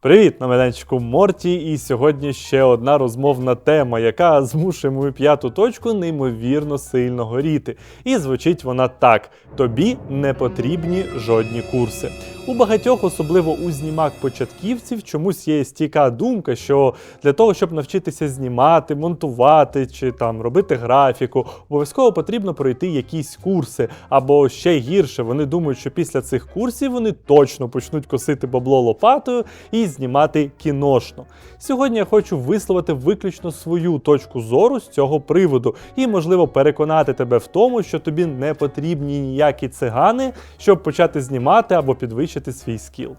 Привіт, на майданчику Морті, і сьогодні ще одна розмовна тема, яка змушує мою п'яту точку неймовірно сильно горіти. І звучить вона так: тобі не потрібні жодні курси. У багатьох, особливо у знімак-початківців, чомусь є стійка думка, що для того, щоб навчитися знімати, монтувати чи там робити графіку, обов'язково потрібно пройти якісь курси. Або ще гірше, вони думають, що після цих курсів вони точно почнуть косити бабло лопатою і знімати кіношно. Сьогодні я хочу висловити виключно свою точку зору з цього приводу і, можливо, переконати тебе в тому, що тобі не потрібні ніякі цигани, щоб почати знімати або підвищити свій скіл.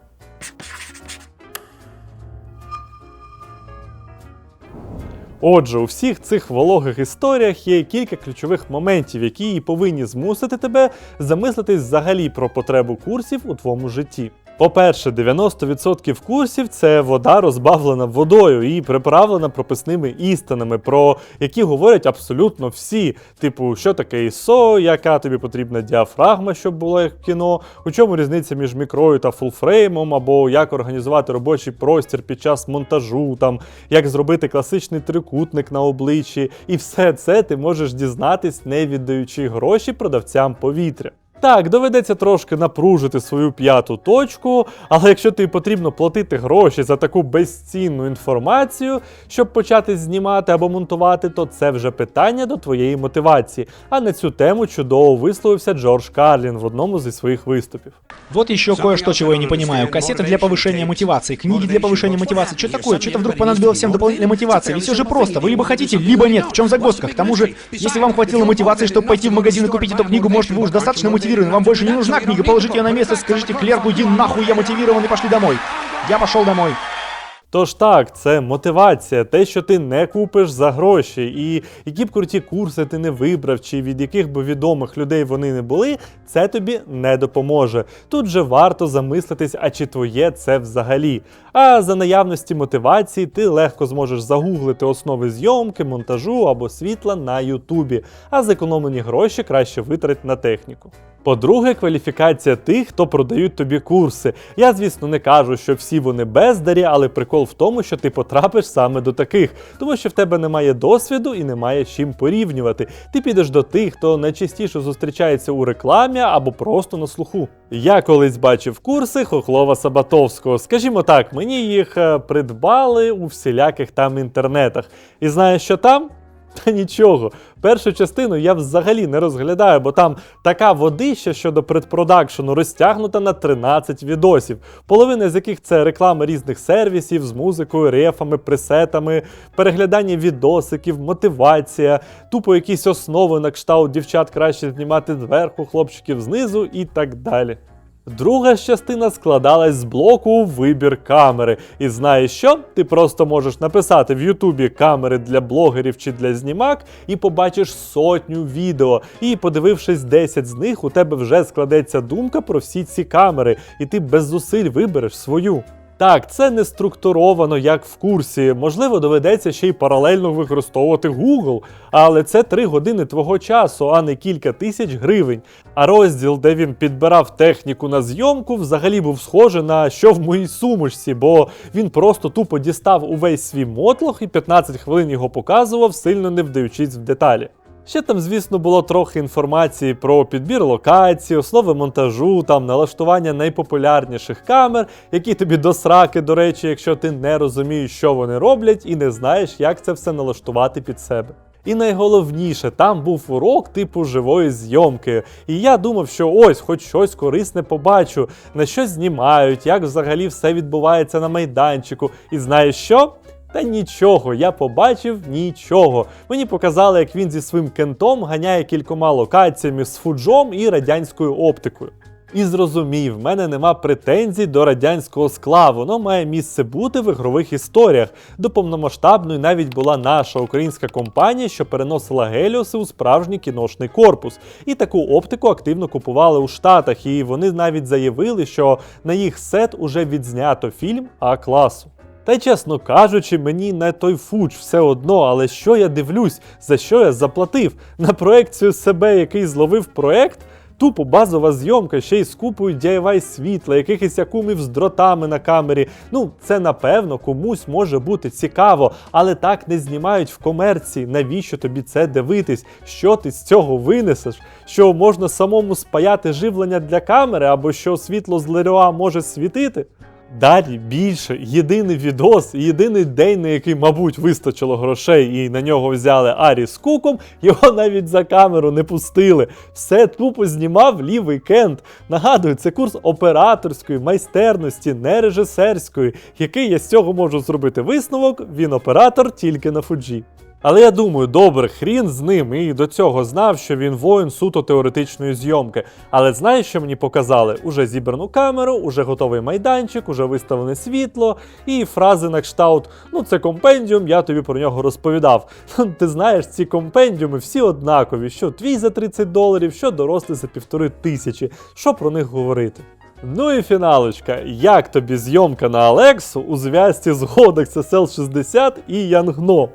Отже, у всіх цих вологих історіях є кілька ключових моментів, які і повинні змусити тебе замислитись взагалі про потребу курсів у твоєму житті. По-перше, 90% курсів це вода розбавлена водою і приправлена прописними істинами, про які говорять абсолютно всі. Типу, що таке ISO, яка тобі потрібна діафрагма, щоб було як в кіно, у чому різниця між мікрою та фулфреймом, або як організувати робочий простір під час монтажу, там як зробити класичний трикутник на обличчі, і все це ти можеш дізнатись, не віддаючи гроші продавцям повітря. Так, доведеться трошки напружити свою п'яту точку, але якщо тобі потрібно платити гроші за таку безцінну інформацію, щоб почати знімати або монтувати, то це вже питання до твоєї мотивації. А на цю тему чудово висловився Джордж Карлін в одному зі своїх виступів. Вот еще кое-что, чего я не понимаю. Кассеты для повышения мотивации, книги для повышения мотивации. Что такое? Что-то вдруг понадобилось всем дополнительной мотивации. Ведь все же просто. Вы либо хотите, либо нет. В чем загвоздка? К тому же, если вам хватило мотивации, чтобы пойти в магазин и купить эту книгу, может, вы уж достаточно мотивированы, вам больше не нужна книга, положите ее на место, скажите клерку, иди нахуй, я мотивирован, и пошли домой. Я пошел домой. Тож так, це мотивація, те, що ти не купиш за гроші, і які б круті курси ти не вибрав, чи від яких би відомих людей вони не були, це тобі не допоможе. Тут же варто замислитись, а чи твоє це взагалі. А за наявності мотивації ти легко зможеш загуглити основи зйомки, монтажу або світла на Ютубі, а зекономлені гроші краще витрать на техніку. По-друге, кваліфікація тих, хто продають тобі курси. Я, звісно, не кажу, що всі вони бездарі, але прикол в тому, що ти потрапиш саме до таких, тому що в тебе немає досвіду і немає з чим порівнювати. Ти підеш до тих, хто найчастіше зустрічається у рекламі або просто на слуху. Я колись бачив курси Хохлова Сабатовського. Скажімо так, мені їх е, придбали у всіляких там інтернетах. І знаєш, що там? Та нічого. Першу частину я взагалі не розглядаю, бо там така водища щодо предпродакшену розтягнута на 13 відосів, половина з яких це реклама різних сервісів з музикою, рефами, пресетами, переглядання відосиків, мотивація, тупо якісь основи на кшталт дівчат краще знімати зверху, хлопчиків знизу і так далі. Друга ж частина складалась з блоку вибір камери. І знаєш що? Ти просто можеш написати в Ютубі камери для блогерів чи для знімак, і побачиш сотню відео. І подивившись 10 з них, у тебе вже складеться думка про всі ці камери, і ти без зусиль вибереш свою. Так, це не структуровано як в курсі. Можливо, доведеться ще й паралельно використовувати Google, але це 3 години твого часу, а не кілька тисяч гривень. А розділ, де він підбирав техніку на зйомку, взагалі був схожий на що в моїй сумочці, бо він просто тупо дістав увесь свій мотлох і 15 хвилин його показував, сильно не вдаючись в деталі. Ще там, звісно, було трохи інформації про підбір локацій, основи монтажу, там налаштування найпопулярніших камер, які тобі до сраки, до речі, якщо ти не розумієш, що вони роблять, і не знаєш, як це все налаштувати під себе. І найголовніше, там був урок типу живої зйомки. І я думав, що ось, хоч щось корисне побачу, на що знімають, як взагалі все відбувається на майданчику. І знаєш що? Та нічого, я побачив нічого. Мені показали, як він зі своїм кентом ганяє кількома локаціями з фуджом і радянською оптикою. І зрозумів, в мене нема претензій до радянського скла, воно має місце бути в ігрових історіях. До повномасштабної навіть була наша українська компанія, що переносила геліоси у справжній кіношний корпус. І таку оптику активно купували у Штатах, і вони навіть заявили, що на їх сет уже відзнято фільм А класу. Та й чесно кажучи, мені не той фуч все одно, але що я дивлюсь, за що я заплатив? На проекцію себе, який зловив проект? Тупо базова зйомка, ще й з купою DIY світла, якихось якумів з дротами на камері. Ну, це напевно комусь може бути цікаво, але так не знімають в комерції. Навіщо тобі це дивитись? Що ти з цього винесеш? Що можна самому спаяти живлення для камери, або що світло з Леріа може світити? Далі більше єдиний відос, єдиний день, на який, мабуть, вистачило грошей, і на нього взяли Арі з куком, його навіть за камеру не пустили. Все тупо знімав лівий кент. Нагадую, це курс операторської майстерності, не режисерської. Який я з цього можу зробити висновок? Він оператор тільки на Fuji. Але я думаю, добре, хрін з ним і до цього знав, що він воїн суто теоретичної зйомки. Але знаєш, що мені показали? Уже зібрану камеру, уже готовий майданчик, уже виставлене світло і фрази на кшталт: ну це компендіум, я тобі про нього розповідав. Ти знаєш, ці компендіуми всі однакові, що твій за 30 доларів, що дорослий за півтори тисячі. Що про них говорити? Ну і фіналочка. Як тобі зйомка на Алексу у зв'язці з Godex SL60 і Янгно?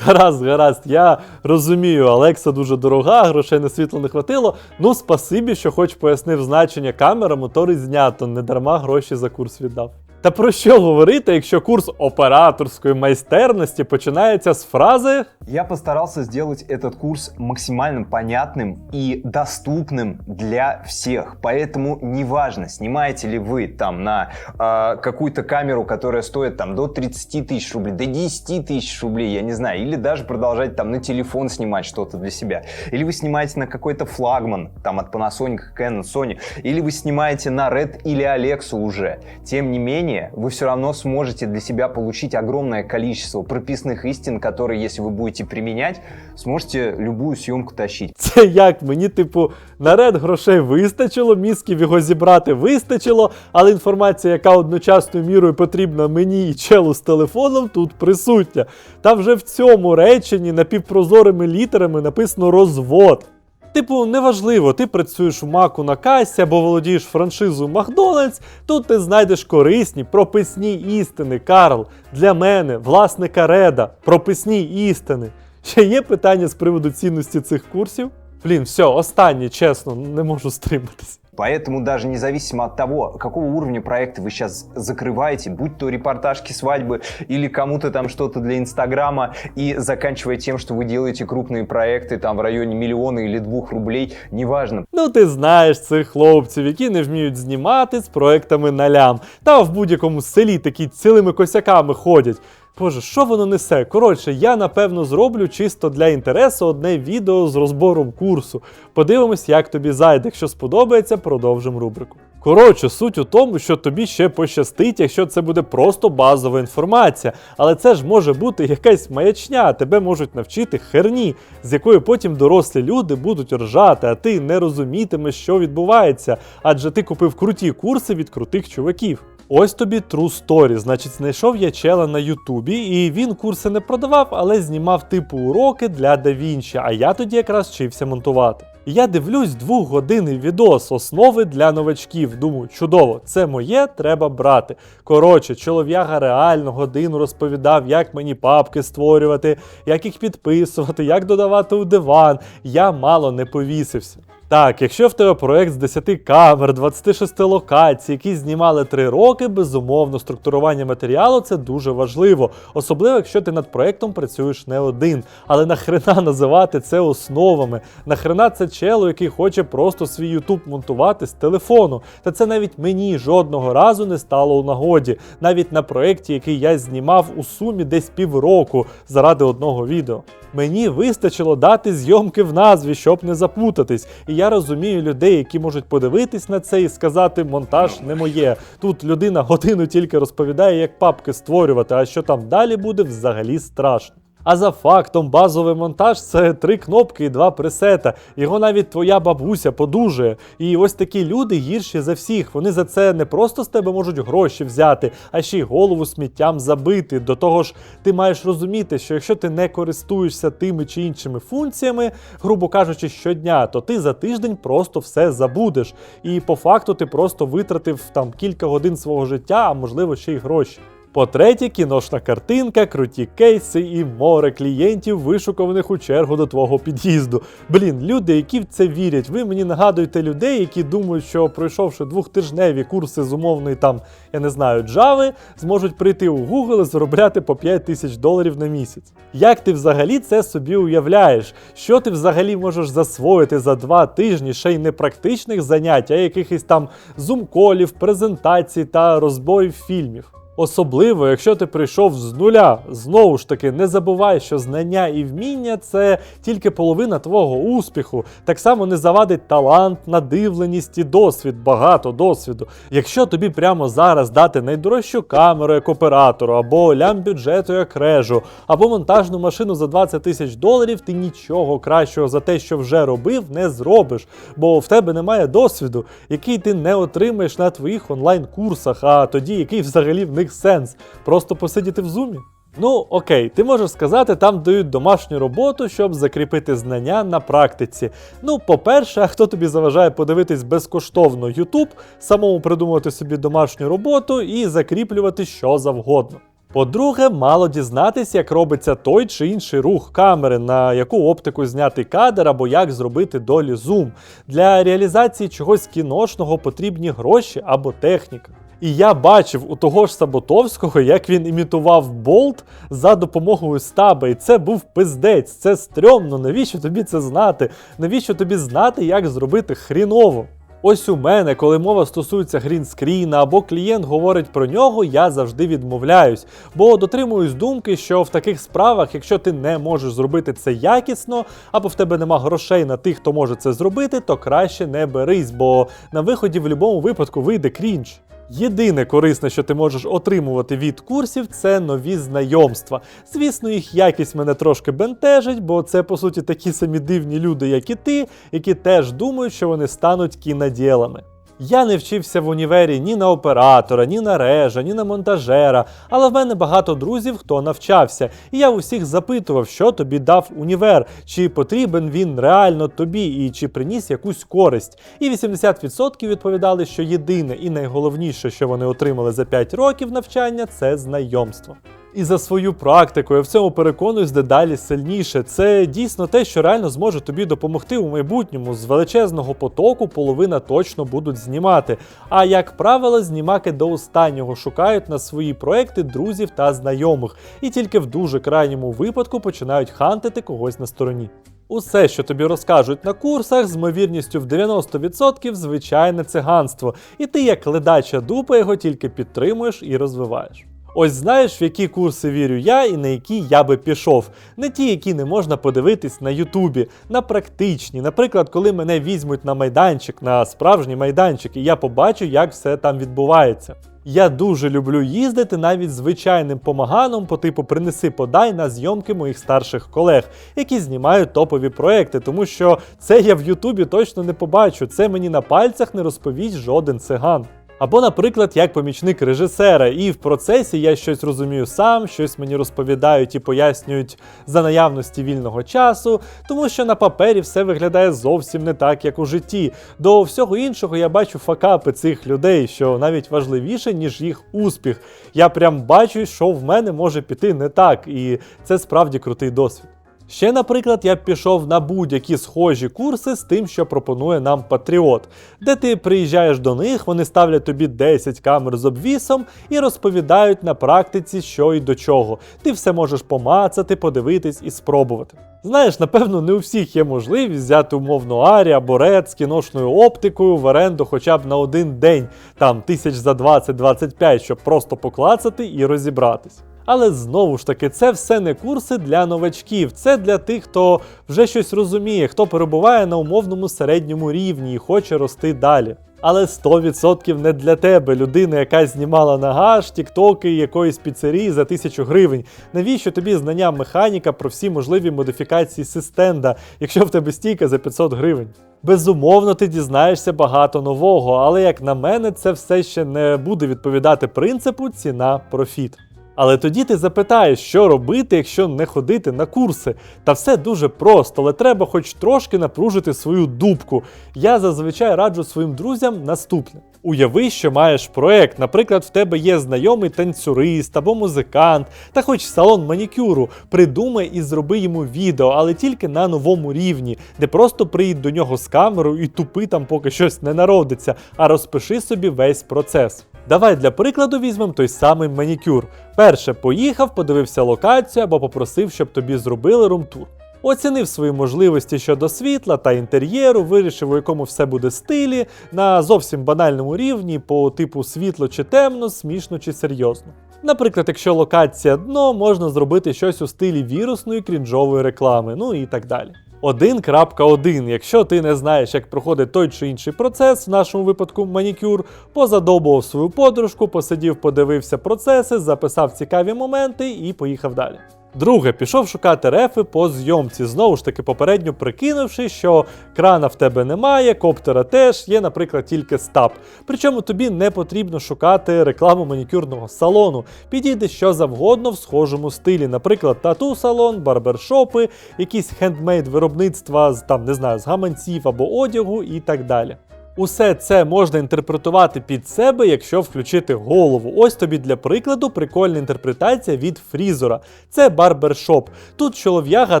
Гаразд, гаразд, я розумію, Алекса дуже дорога, грошей на світло не хватило. Ну, спасибі, що хоч пояснив значення камера, мотори знято, не дарма гроші за курс віддав. Та про що говорити, якщо курс операторської майстерності починається з фрази Я постарался сделать этот курс максимально понятным и доступным для всех. Поэтому неважно, снимаете ли вы там на э, какую-то камеру, которая стоит там до 30 тысяч рублей, до 10 тысяч рублей, я не знаю, или даже продолжать там на телефон снимать что-то для себя. Или вы снимаете на какой-то флагман, там от Panasonic, Canon, Sony, или вы снимаете на Red или Alexa уже. Тем не менее, вы все равно сможете для себя получить огромное количество прописных истин, которые, если вы будете применять, сможете любую съемку тащить. Це як мені, типу, наряд грошей вистачило, мізків його зібрати вистачило, але інформація, яка одночасною мірою потрібна мені і челу з телефоном, тут присутня. Та вже в цьому реченні напівпрозорими літерами написано розвод. Типу, неважливо, ти працюєш у маку на касі або володієш франшизою Макдональдс, тут ти знайдеш корисні прописні істини, Карл. Для мене, власника Реда, прописні істини. Ще є питання з приводу цінності цих курсів? Блін, все, останнє, чесно, не можу стриматись. Поэтому даже независимо от того, какого уровня проекта вы сейчас закрываете, будь то репортажки свадьбы или кому-то там что-то для Инстаграма, и заканчивая тем, что вы делаете крупные проекты там в районе миллиона или двух рублей, неважно. Ну, ти знаєш цих хлопців, які не вміють знімати з проектами на лям. Та в будь-якому селі такі цілими косяками ходять. Боже, що воно несе? Коротше, я напевно зроблю чисто для інтересу одне відео з розбором курсу. Подивимось, як тобі зайде. Якщо сподобається, продовжимо рубрику. Коротше, суть у тому, що тобі ще пощастить, якщо це буде просто базова інформація. Але це ж може бути якась маячня, тебе можуть навчити херні, з якої потім дорослі люди будуть ржати, а ти не розумітимеш, що відбувається, адже ти купив круті курси від крутих чуваків. Ось тобі true story. Значить, знайшов я чела на Ютубі, і він курси не продавав, але знімав типу уроки для DaVinci, а я тоді якраз вчився монтувати. Я дивлюсь двохгодинний відос, основи для новачків. Думаю, чудово, це моє, треба брати. Коротше, чолов'яга реально годину розповідав, як мені папки створювати, як їх підписувати, як додавати у диван. Я мало не повісився. Так, якщо в тебе проект з 10 камер, 26 локацій, які знімали 3 роки, безумовно, структурування матеріалу це дуже важливо, особливо якщо ти над проектом працюєш не один. Але нахрена називати це основами? Нахрена це чело, який хоче просто свій YouTube монтувати з телефону. Та це навіть мені жодного разу не стало у нагоді, навіть на проєкті, який я знімав у сумі десь півроку заради одного відео. Мені вистачило дати зйомки в назві, щоб не запутатись. І я розумію людей, які можуть подивитись на це і сказати, монтаж не моє. Тут людина годину тільки розповідає, як папки створювати, а що там далі буде, взагалі страшно. А за фактом, базовий монтаж це три кнопки і два пресета. Його навіть твоя бабуся подужує. І ось такі люди гірші за всіх. Вони за це не просто з тебе можуть гроші взяти, а ще й голову сміттям забити. До того ж, ти маєш розуміти, що якщо ти не користуєшся тими чи іншими функціями, грубо кажучи, щодня, то ти за тиждень просто все забудеш. І по факту ти просто витратив там кілька годин свого життя, а можливо ще й гроші. По-третє, кіношна картинка, круті кейси і море клієнтів, вишукуваних у чергу до твого під'їзду. Блін, люди, які в це вірять, ви мені нагадуєте людей, які думають, що пройшовши двохтижневі курси з умовної там, я не знаю, джави, зможуть прийти у Google і заробляти по 5 тисяч доларів на місяць. Як ти взагалі це собі уявляєш? Що ти взагалі можеш засвоїти за два тижні ще й не практичних занять, а якихось там зум-колів, презентацій та розборів фільмів? Особливо, якщо ти прийшов з нуля, знову ж таки, не забувай, що знання і вміння це тільки половина твого успіху. Так само не завадить талант, надивленість і досвід, багато досвіду. Якщо тобі прямо зараз дати найдорожчу камеру як оператору, або лям бюджету як режу, або монтажну машину за 20 тисяч доларів, ти нічого кращого за те, що вже робив, не зробиш, бо в тебе немає досвіду, який ти не отримаєш на твоїх онлайн-курсах, а тоді який взагалі в них сенс? Просто посидіти в зумі? Ну, окей, ти можеш сказати, там дають домашню роботу, щоб закріпити знання на практиці. Ну, по-перше, хто тобі заважає подивитись безкоштовно YouTube, самому придумувати собі домашню роботу і закріплювати що завгодно. По-друге, мало дізнатись, як робиться той чи інший рух камери, на яку оптику зняти кадр або як зробити долі зум. Для реалізації чогось кіношного потрібні гроші або техніка. І я бачив у того ж Саботовського, як він імітував болт за допомогою стаба. І це був пиздець, це стрьомно. Навіщо тобі це знати? Навіщо тобі знати, як зробити хріново? Ось у мене, коли мова стосується грінскріна або клієнт говорить про нього, я завжди відмовляюсь, бо дотримуюсь думки, що в таких справах, якщо ти не можеш зробити це якісно, або в тебе нема грошей на тих, хто може це зробити, то краще не берись, бо на виході в будь-якому випадку вийде крінж. Єдине корисне, що ти можеш отримувати від курсів, це нові знайомства. Звісно, їх якість мене трошки бентежить, бо це по суті такі самі дивні люди, як і ти, які теж думають, що вони стануть кіноділами. Я не вчився в універі ні на оператора, ні на режа, ні на монтажера, але в мене багато друзів, хто навчався, і я усіх запитував, що тобі дав універ, чи потрібен він реально тобі і чи приніс якусь користь. І 80% відповідали, що єдине і найголовніше, що вони отримали за 5 років навчання, це знайомство. І за свою практику я в цьому переконуюсь дедалі сильніше. Це дійсно те, що реально зможе тобі допомогти у майбутньому. З величезного потоку половина точно будуть знімати. А як правило, знімаки до останнього шукають на свої проекти друзів та знайомих, і тільки в дуже крайньому випадку починають хантити когось на стороні. Усе, що тобі розкажуть на курсах, з ймовірністю в 90% звичайне циганство, і ти, як ледача дупа, його тільки підтримуєш і розвиваєш. Ось знаєш, в які курси вірю я і на які я би пішов. Не ті, які не можна подивитись на Ютубі, на практичні. Наприклад, коли мене візьмуть на майданчик, на справжній майданчик, і я побачу, як все там відбувається. Я дуже люблю їздити навіть звичайним помаганом по типу принеси подай на зйомки моїх старших колег, які знімають топові проекти, тому що це я в Ютубі точно не побачу. Це мені на пальцях не розповість жоден циган. Або, наприклад, як помічник режисера, і в процесі я щось розумію сам, щось мені розповідають і пояснюють за наявності вільного часу, тому що на папері все виглядає зовсім не так, як у житті. До всього іншого я бачу факапи цих людей, що навіть важливіше, ніж їх успіх. Я прям бачу, що в мене може піти не так, і це справді крутий досвід. Ще, наприклад, я б пішов на будь-які схожі курси з тим, що пропонує нам Патріот, де ти приїжджаєш до них, вони ставлять тобі 10 камер з обвісом і розповідають на практиці, що і до чого. Ти все можеш помацати, подивитись і спробувати. Знаєш, напевно, не у всіх є можливість взяти умовно Арі або Ред з кіношною оптикою в оренду хоча б на один день, там тисяч за 20-25, щоб просто поклацати і розібратись. Але знову ж таки, це все не курси для новачків, це для тих, хто вже щось розуміє, хто перебуває на умовному середньому рівні і хоче рости далі. але 100% не для тебе, людина, яка знімала на гаш, тіктоки якоїсь піцерії за 1000 гривень. Навіщо тобі знання механіка про всі можливі модифікації систенда, якщо в тебе стійка за 500 гривень? Безумовно, ти дізнаєшся багато нового, але як на мене, це все ще не буде відповідати принципу ціна профіт. Але тоді ти запитаєш, що робити, якщо не ходити на курси. Та все дуже просто, але треба хоч трошки напружити свою дубку. Я зазвичай раджу своїм друзям наступне. Уяви, що маєш проект, наприклад, в тебе є знайомий танцюрист або музикант, та хоч салон манікюру. Придумай і зроби йому відео, але тільки на новому рівні, де просто приїдь до нього з камерою і тупи там, поки щось не народиться, а розпиши собі весь процес. Давай для прикладу візьмемо той самий манікюр. Перше поїхав, подивився локацію або попросив, щоб тобі зробили румтур. Оцінив свої можливості щодо світла та інтер'єру, вирішив, у якому все буде стилі, на зовсім банальному рівні, по типу світло чи темно, смішно чи серйозно. Наприклад, якщо локація дно, можна зробити щось у стилі вірусної крінжової реклами, ну і так далі. 1.1. Якщо ти не знаєш, як проходить той чи інший процес, в нашому випадку манікюр, позадобував свою подружку, посидів, подивився процеси, записав цікаві моменти і поїхав далі. Друге, пішов шукати рефи по зйомці, знову ж таки попередньо прикинувши, що крана в тебе немає, коптера теж є, наприклад, тільки стаб. Причому тобі не потрібно шукати рекламу манікюрного салону. Підійде що завгодно в схожому стилі, наприклад, тату-салон, барбершопи, якісь хендмейд виробництва з там, не знаю, з гаманців або одягу і так далі. Усе це можна інтерпретувати під себе, якщо включити голову. Ось тобі для прикладу прикольна інтерпретація від фрізора. Це барбершоп. Тут чолов'яга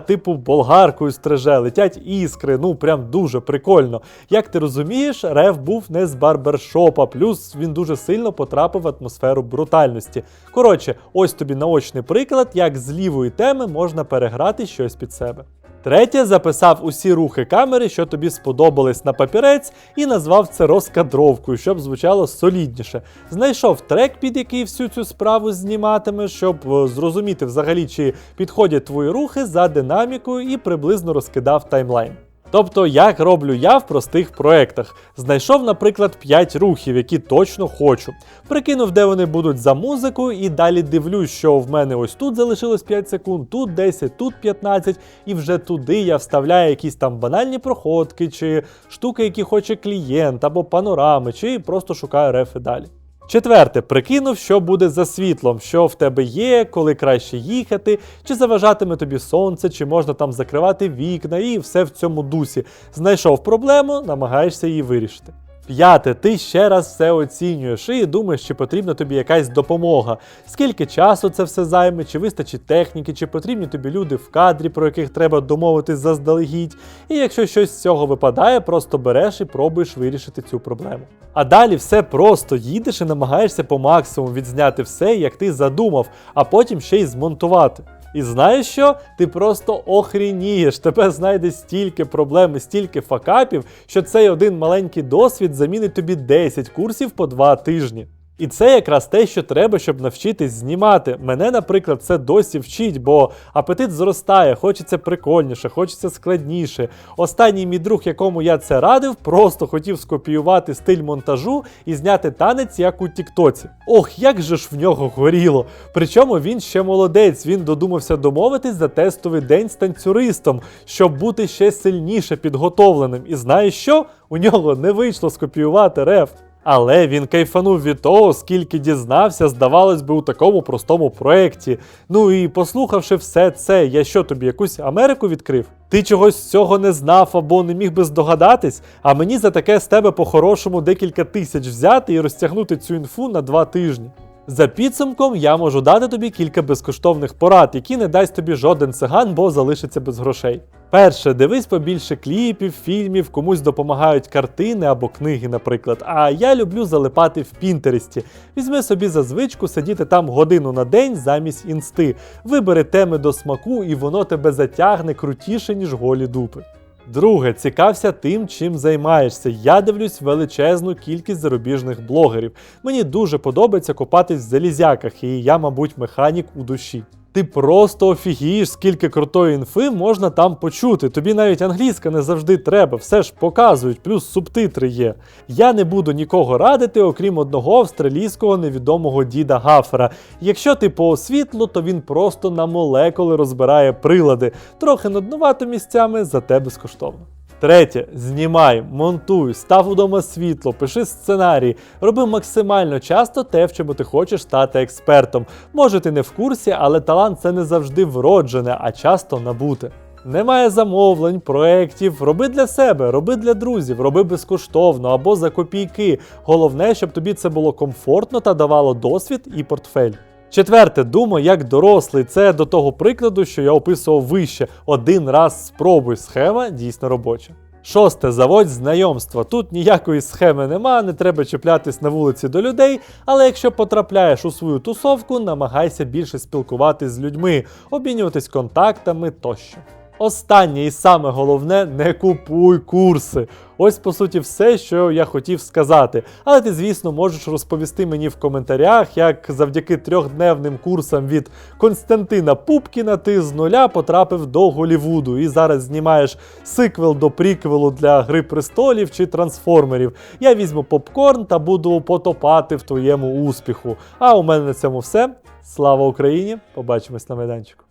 типу болгаркою стриже, летять іскри, ну прям дуже прикольно. Як ти розумієш, Рев був не з барбершопа, плюс він дуже сильно потрапив в атмосферу брутальності. Коротше, ось тобі наочний приклад, як з лівої теми можна переграти щось під себе. Третє, записав усі рухи камери, що тобі сподобались на папірець, і назвав це розкадровкою, щоб звучало солідніше. Знайшов трек, під який всю цю справу зніматиме, щоб е, зрозуміти взагалі, чи підходять твої рухи за динамікою, і приблизно розкидав таймлайн. Тобто, як роблю я в простих проектах. Знайшов, наприклад, 5 рухів, які точно хочу. Прикинув, де вони будуть за музику, і далі дивлюсь, що в мене ось тут залишилось 5 секунд, тут 10, тут 15, і вже туди я вставляю якісь там банальні проходки, чи штуки, які хоче клієнт, або панорами, чи просто шукаю рефи далі. Четверте, прикинув, що буде за світлом, що в тебе є, коли краще їхати, чи заважатиме тобі сонце, чи можна там закривати вікна, і все в цьому дусі. Знайшов проблему, намагаєшся її вирішити. П'яте, ти ще раз все оцінюєш і думаєш, чи потрібна тобі якась допомога. Скільки часу це все займе, чи вистачить техніки, чи потрібні тобі люди в кадрі, про яких треба домовитись заздалегідь. І якщо щось з цього випадає, просто береш і пробуєш вирішити цю проблему. А далі все просто їдеш і намагаєшся по максимуму відзняти все, як ти задумав, а потім ще й змонтувати. І знаєш що? Ти просто охрінієш. Тебе знайде стільки проблем стільки факапів, що цей один маленький досвід замінить тобі 10 курсів по 2 тижні. І це якраз те, що треба, щоб навчитись знімати. Мене, наприклад, це досі вчить, бо апетит зростає, хочеться прикольніше, хочеться складніше. Останній мій друг, якому я це радив, просто хотів скопіювати стиль монтажу і зняти танець, як у Тіктоці. Ох, як же ж в нього горіло! Причому він ще молодець, він додумався домовитись за тестовий день з танцюристом, щоб бути ще сильніше підготовленим. І знаєш що? У нього не вийшло скопіювати реф. Але він кайфанув від того, скільки дізнався, здавалось би, у такому простому проєкті. Ну і послухавши все це, я що тобі якусь Америку відкрив? Ти чогось з цього не знав або не міг би здогадатись, а мені за таке з тебе по-хорошому декілька тисяч взяти і розтягнути цю інфу на два тижні. За підсумком я можу дати тобі кілька безкоштовних порад, які не дасть тобі жоден циган, бо залишиться без грошей. Перше, дивись побільше кліпів, фільмів, комусь допомагають картини або книги, наприклад. А я люблю залипати в Пінтересті. Візьми собі за звичку сидіти там годину на день замість інсти. Вибери теми до смаку, і воно тебе затягне крутіше, ніж голі дупи. Друге, цікався тим, чим займаєшся. Я дивлюсь величезну кількість зарубіжних блогерів. Мені дуже подобається копатись в залізяках, і я, мабуть, механік у душі. Ти просто офігієш, скільки крутої інфи можна там почути. Тобі навіть англійська не завжди треба, все ж показують, плюс субтитри є. Я не буду нікого радити, окрім одного австралійського невідомого діда Гафера. Якщо ти по освітлу, то він просто на молекули розбирає прилади. Трохи нуднувато місцями, зате безкоштовно. Третє, знімай, монтуй, став удома світло, пиши сценарій, роби максимально часто те, в чому ти хочеш стати експертом. Може, ти не в курсі, але талант це не завжди вроджене, а часто набуте. Немає замовлень, проєктів. Роби для себе, роби для друзів, роби безкоштовно або за копійки. Головне, щоб тобі це було комфортно та давало досвід і портфель. Четверте, думай як дорослий. Це до того прикладу, що я описував вище. Один раз спробуй схема дійсно робоча. Шосте, заводь знайомства. Тут ніякої схеми нема, не треба чіплятись на вулиці до людей, але якщо потрапляєш у свою тусовку, намагайся більше спілкуватись з людьми, обмінюватись контактами тощо. Останнє і саме головне не купуй курси. Ось по суті все, що я хотів сказати. Але ти, звісно, можеш розповісти мені в коментарях, як завдяки трьохдневним курсам від Константина Пупкіна ти з нуля потрапив до Голівуду і зараз знімаєш сиквел до приквелу для Гри престолів чи трансформерів. Я візьму попкорн та буду потопати в твоєму успіху. А у мене на цьому все. Слава Україні! Побачимось на майданчику.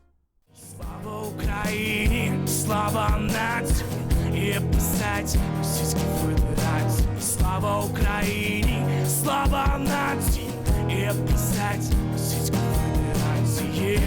Слава Україні, слава нації, вміє писать, російські вибирать, слава Україні, слава нації, і писать, російські вибирать, є.